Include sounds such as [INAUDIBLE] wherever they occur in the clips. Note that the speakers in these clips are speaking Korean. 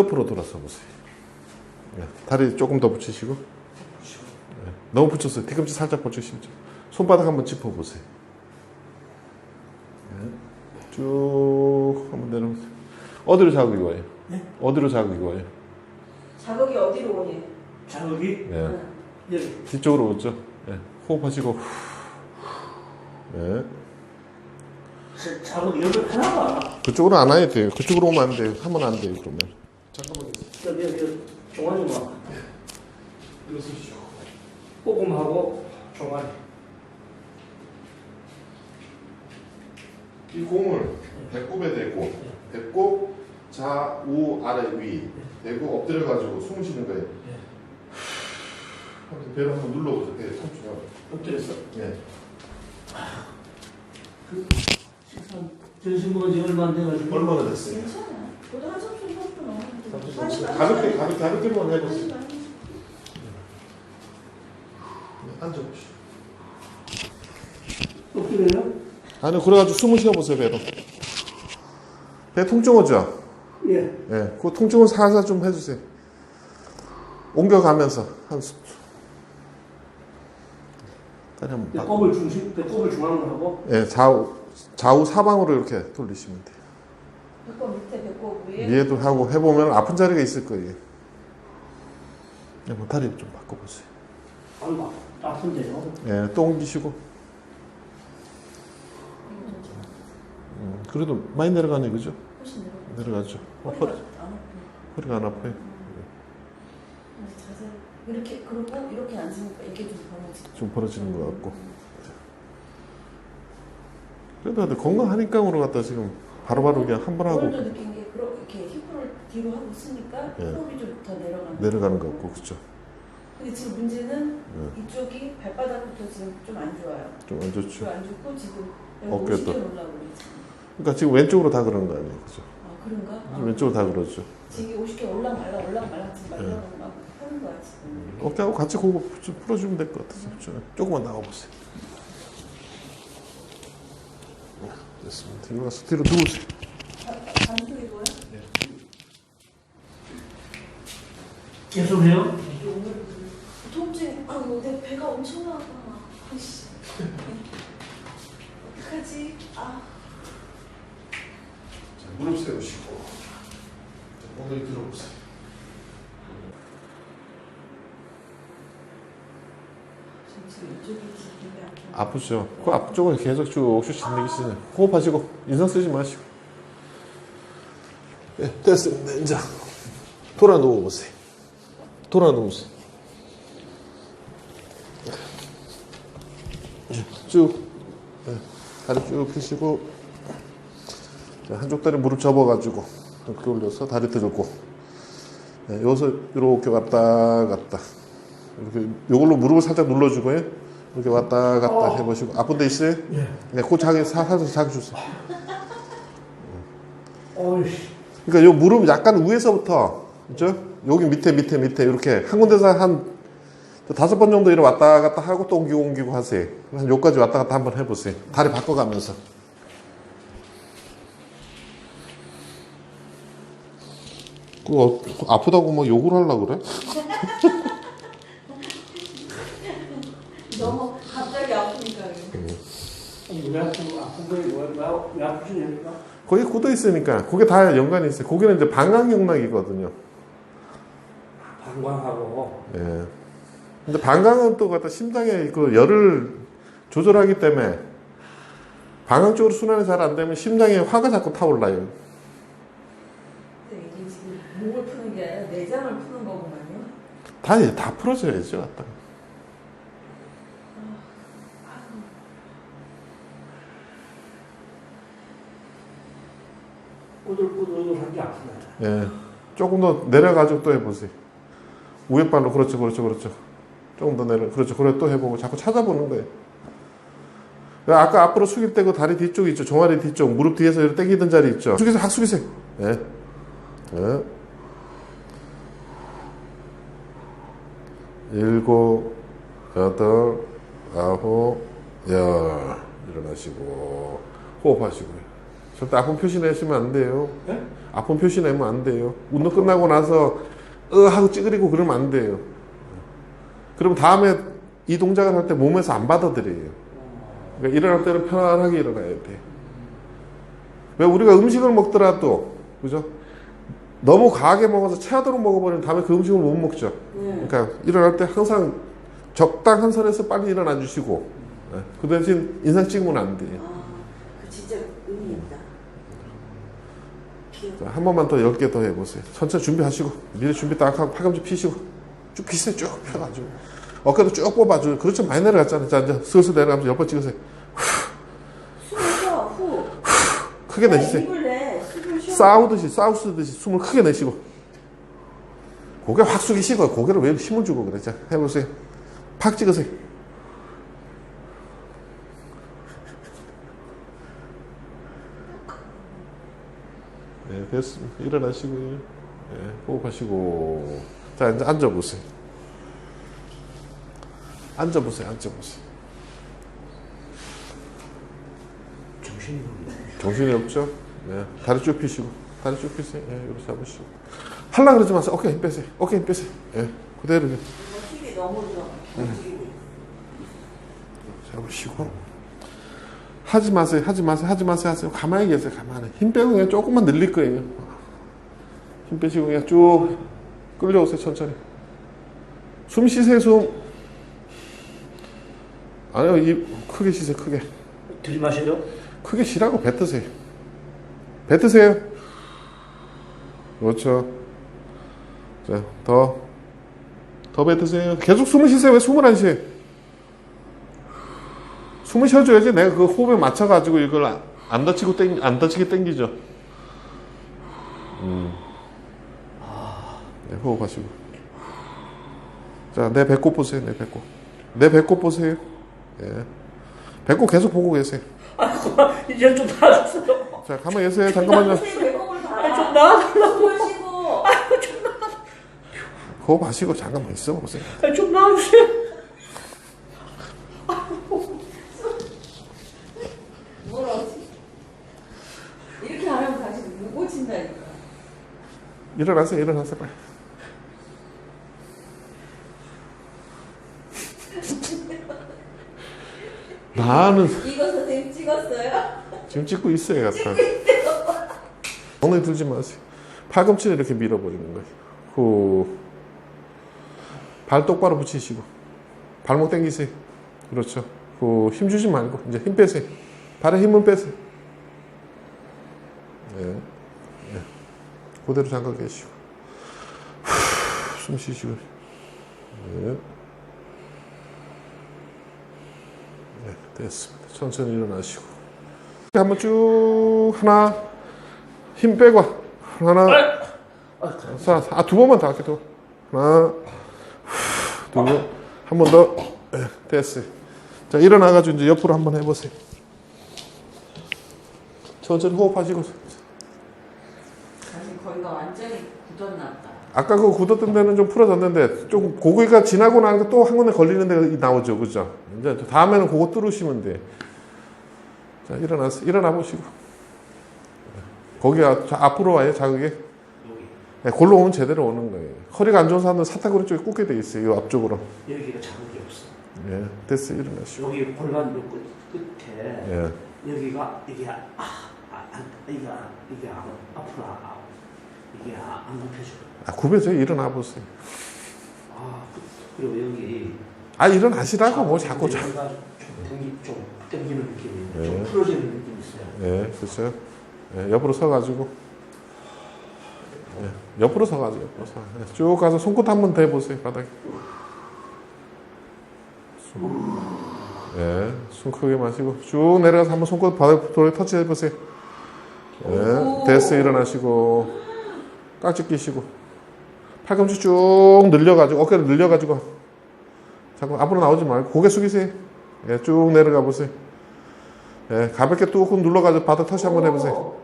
옆으로 돌아서 보세요. 네, 다리 조금 더 붙이시고. 네, 너무 붙였어요. 뒤꿈치 살짝 붙이시죠. 손바닥 한번 짚어보세요. 네, 쭉 한번 내려보세요. 어디로 자극이 와요? 네? 어디로 자극이 와요? 자극이 어디로 오니? 자극이 네. 여기 뒤쪽으로 오죠. 네, 호흡하시고. 네. 자- 자극이 여기 하나가 그쪽으로 안 와야 돼요. 그쪽으로 오면 안 돼요. 하면 안 돼요, 그러면. 잠깐만요. 여기 여기 종아리만 일어서시죠. 뽀금하고 종아리 이 공을 배꼽에 대고, 배꼽, 좌우, 아래, 위. 대고 엎드려 가지고 숨 쉬는 거예요. 하면서 배를 한번 눌러보세요. 배 삼촌 엎드렸어 네. 그 식사 전신 거지 얼마 안 돼가지고 얼마나 됐어요? 괜찮아. 그래도 한 30분 정도 삼십 넘어. 분. 가볍게, 가볍게, 가볍게만 해보세요. 앉아보시죠. 엎드려요? 아니, 그래가지고 숨을 쉬어보세요, 배로. 배 통증 오죠? 예 예, 그 통증은 살살 좀 해주세요. 옮겨가면서 한. 다리 한번 박- 배꼽을 중심 배꼽을 중앙으로 하고 예, 좌우 좌우 사방으로 이렇게 돌리시면 돼요. 배꼽 밑에 배꼽 위에. 위에도 하고 해보면 아픈 자리가 있을 거예요. 예, 뭐 다리 좀 바꿔보세요. 아이고 아픈데요 예, 또 옮기시고. 음, 그래도 많이 내려가네, 그죠? 훨씬 내려. 내려가죠. 어, 허리가 허리, 안 아프네. 허리가 안 아파요. 자세 이렇게 그러고 이렇게 앉으니까 이게 좀 벌어지고. 좀 벌어지는 것 같고. 그래도 다들 건강하니까 오늘 갖다 지금 바로바로 그냥 한 번 하고 오늘도 느낀 게 그렇게 힙을 뒤로 하고 있으니까 예. 호흡이 좀 더 내려가는. 내려가는 것 같고, 그죠? 근데 지금 문제는 예. 이쪽이 발바닥부터 지금 좀 안 좋아요. 좀 안 좋죠. 좀안 좋고 지금 여기 어깨도. 50개 올라오고 지금. 그러니까 지금 왼쪽으로 다 그런 거 아니에요, 그죠? 아 그런가? 아, 왼쪽으로 다 그러죠. 지금 50개 올라 말라 올라 말라 지금 말라 예. 막 하는 거야 지금. 어깨하고 같이 그거 좀 풀어주면 될 것 같아요. 좀 조금만 나와보세요. 네, 됐습니다. 가서 뒤로 누우세요. 계속해요 통증. 아유 내 배가 엄청 나가. 아이씨. 어떡하지? 아. 자, 무릎 세우시고 자, 엉덩이 들어보세요. 지금 이쪽이 아프죠? 그 앞쪽은 계속 쭉 쭉 진내기시네. 호흡하시고 인상 쓰지 마시고. 네, 됐습니다. 이제 돌아 누워보세요. 돌아 누우세요. 쭉 네, 다리 쭉 펴시고 자, 한쪽 다리 무릎 접어가지고 이렇게 올려서 다리 들고 네, 여기서 이렇게 왔다 갔다 이렇게 이걸로 무릎을 살짝 눌러주고요. 이렇게 왔다 갔다 해보시고 아픈 데 있어요? 예 네, 그 자기 사- 살살 자기 주세요. 어이씨 그러니까 요 무릎 약간 위에서부터 그죠? 여기 밑에 밑에 밑에 이렇게 한 군데서 한 다섯 번 정도 이렇게 왔다 갔다 하고 또 옮기고 옮기고 하세요. 한 여기까지 왔다 갔다 한번 해보세요. 다리 바꿔가면서. 그 어, 아프다고 뭐 욕을 하려고 그래? [LAUGHS] 너무 갑자기 아프니까. 왜 아픈 아픈 거에 뭐야 왜 아프지 얘가 거기 굳어 있으니까 그게 다 연관이 있어요. 거기는 이제 방광경락이거든요. 방광하고 예. 근데 방광은 또 갖다 심장의 그 열을 조절하기 때문에 방광 쪽으로 순환이 잘 안 되면 심장에 화가 자꾸 타올라요. 근데 이게 지금 목을 푸는 게 아니라 내장을 푸는 거구만요. 다, 다 풀어져야죠. 갖다. 꼬들꼬들한 게 아프네 예. 조금 더 내려가지고 또 해보세요. 위에 발로 그렇죠, 그렇죠, 그렇죠. 조금 더 내려, 그렇죠. 그래 또 해보고 자꾸 찾아보는 거예요. 아까 앞으로 숙일 때그 다리 뒤쪽 있죠. 종아리 뒤쪽, 무릎 뒤에서 이렇게 당기던 자리 있죠. 숙이세요, 확 숙이세요. 예. 예. 일곱, 여덟, 아홉, 열. 일어나시고, 호흡하시고요. 절대 아픈 표시 내시면 안 돼요. 네? 아픈 표시 내면 안 돼요. 운동 끝나고 나서 으 하고 찌그리고 그러면 안 돼요. 그럼 다음에 이 동작을 할 때 몸에서 안 받아들여요. 그러니까 일어날 때는 편안하게 일어나야 돼. 왜 우리가 음식을 먹더라도 그죠? 너무 과하게 먹어서 체하도록 먹어버리면 다음에 그 음식을 못 먹죠. 네. 그러니까 일어날 때 항상 적당한 선에서 빨리 일어나 주시고 예, 그 대신 인상 찍으면 안 돼요. 아, 그 진짜 의미 있다. 귀여워. 자, 한 번만 더 10개 더 해보세요. 천천히 준비하시고 미리 준비 딱 하고 팔꿈치 피시고 쭉 피세요. 쭉 펴가지고 어깨도 쭉 뽑아줘요. 그렇죠. 많이 내려갔잖아요. 자 이제 슬슬 내려가면서 10번 찍으세요. 숨을 쉬어, 후. 크게 내쉬세요. 싸우듯이 싸우듯이 숨을 크게 내쉬고 고개 확 숙이시고 고개를 왜 힘을 주고 그래. 자 해보세요. 팍 찍으세요. 됐습니다. 일어나시고요. 네, 호흡하시고. 자, 이제 앉아보세요. 앉아보세요, 앉아보세요. 정신이 없네. 정신이 없죠? 네. 다리 쭉 펴시고. 다리 쭉 펴세요. 예, 이렇게 잡으시고. 하려 그러지 마세요. 어깨 힘 빼세요. 어깨 힘 빼세요. 예, 그대로 이거 힘이 너무 좋아. 움직임이. 잡으시고. 하지 마세요. 하지 마세요. 하지 마세요. 하세요. 가만히 계세요. 가만히. 힘 빼고 그냥 조금만 늘릴 거예요. 힘 빼시고 그냥 쭉 끌려오세요. 천천히. 숨 쉬세요. 숨. 아니요. 입 크게 쉬세요. 크게. 들이마셔요? 크게 쉬라고 뱉으세요. 뱉으세요. 그렇죠. 자, 더. 더 뱉으세요. 계속 숨을 쉬세요. 왜 숨을 안 쉬어요? 숨을 쉬어줘야지 내가 그 호흡에 맞춰가지고 이걸 안, 안 다치고 땡, 안 다치게 땡기죠. 음. 네, 호흡하시고. 자, 내 배꼽 보세요. 내 배꼽. 내 배꼽 보세요. 예. 배꼽 계속 보고 계세요. [LAUGHS] 이제 좀 나았어요. 자, 가만히 계세요. 잠깐만요. 배꼽을. 아, 좀 나아달라고. 숨을 쉬고. 호흡하시고 잠깐만 있어 보세요. 아, 좀 나아주세요. 뭐라 하지? 이렇게 안 하면 다시 못 고친다니까. 일어나세요. 일어나세요. 빨리. [LAUGHS] 나는 이거 선생님 찍었어요? 지금 찍고 있어요, 약간. 엉덩이 들지 마세요. 팔꿈치를 이렇게 밀어버리는 거예요. 후. 발 똑바로 붙이시고. 발목 당기세요. 그렇죠. 후. 힘 주지 말고, 이제 힘 빼세요. 발에 힘을 빼세요. 네. 네. 그대로 잠깐 계시고. 후. 숨 쉬시고. 네. 네, 됐습니다. 천천히 일어나시고. 한번 쭉 하나 힘 빼고 하나 자, 아, 두 번만 더 할게 또 하나 두번 번더 네, 됐어요 자 일어나가지고 이제 옆으로 한번 해보세요 천천히 호흡하시고 완전히 굳었나 보다. 아까 그 굳었던 데는 좀 풀어졌는데 좀 고기가 지나고 나니까 또 한 군데 걸리는 데가 나오죠 그죠 이제 다음에는 그거 뚫으시면 돼 자, 일어나서 일어나 보시고. 거기가 자- 앞으로 와요, 자극이. 여기. 네, 골로 오면 제대로 오는 거예요. 허리가 안 좋은 사람들은 사타구니 쪽에 꽂게 돼 있어요, 이 앞쪽으로. 여기가 자극이 없어. 예, 됐어요, 일어나시고. 여기 골반 요 끝, 끝에 예, 여기가 이게 아, 아, 아 이게 아, 이게 아, 앞으로 아, 아, 이게 아, 안 굽혀져. 아, 구겨져 일어나 보세요. 아 그- 그리고 여기 아, 일어나시라고 뭐 자꾸 자. 여기가 좀 당기는 느낌이 네. 좀 풀어지는 느낌이 있어요. 예, 그렇죠. 예, 옆으로 서가지고. 예, 옆으로 서가지고, 옆으로 서. 예, 쭉 가서 손끝 한 번 대보세요, 바닥에. 숨. 예, 숨 크게 마시고, 쭉 내려가서 한번 손끝 바닥 돌에 터치해보세요. 예, 됐어요, 일어나시고. 깍지 끼시고. 팔꿈치 쭉 늘려가지고, 어깨를 늘려가지고. 자꾸 앞으로 나오지 말고, 고개 숙이세요. 예, 쭉 내려가 보세요. 예, 가볍게 뚝 눌러가지고 바닥 터치 한번 해보세요.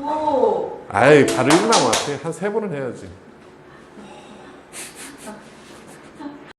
오. 아이, 바로 일어나면 어때요? 한세 번은 해야지.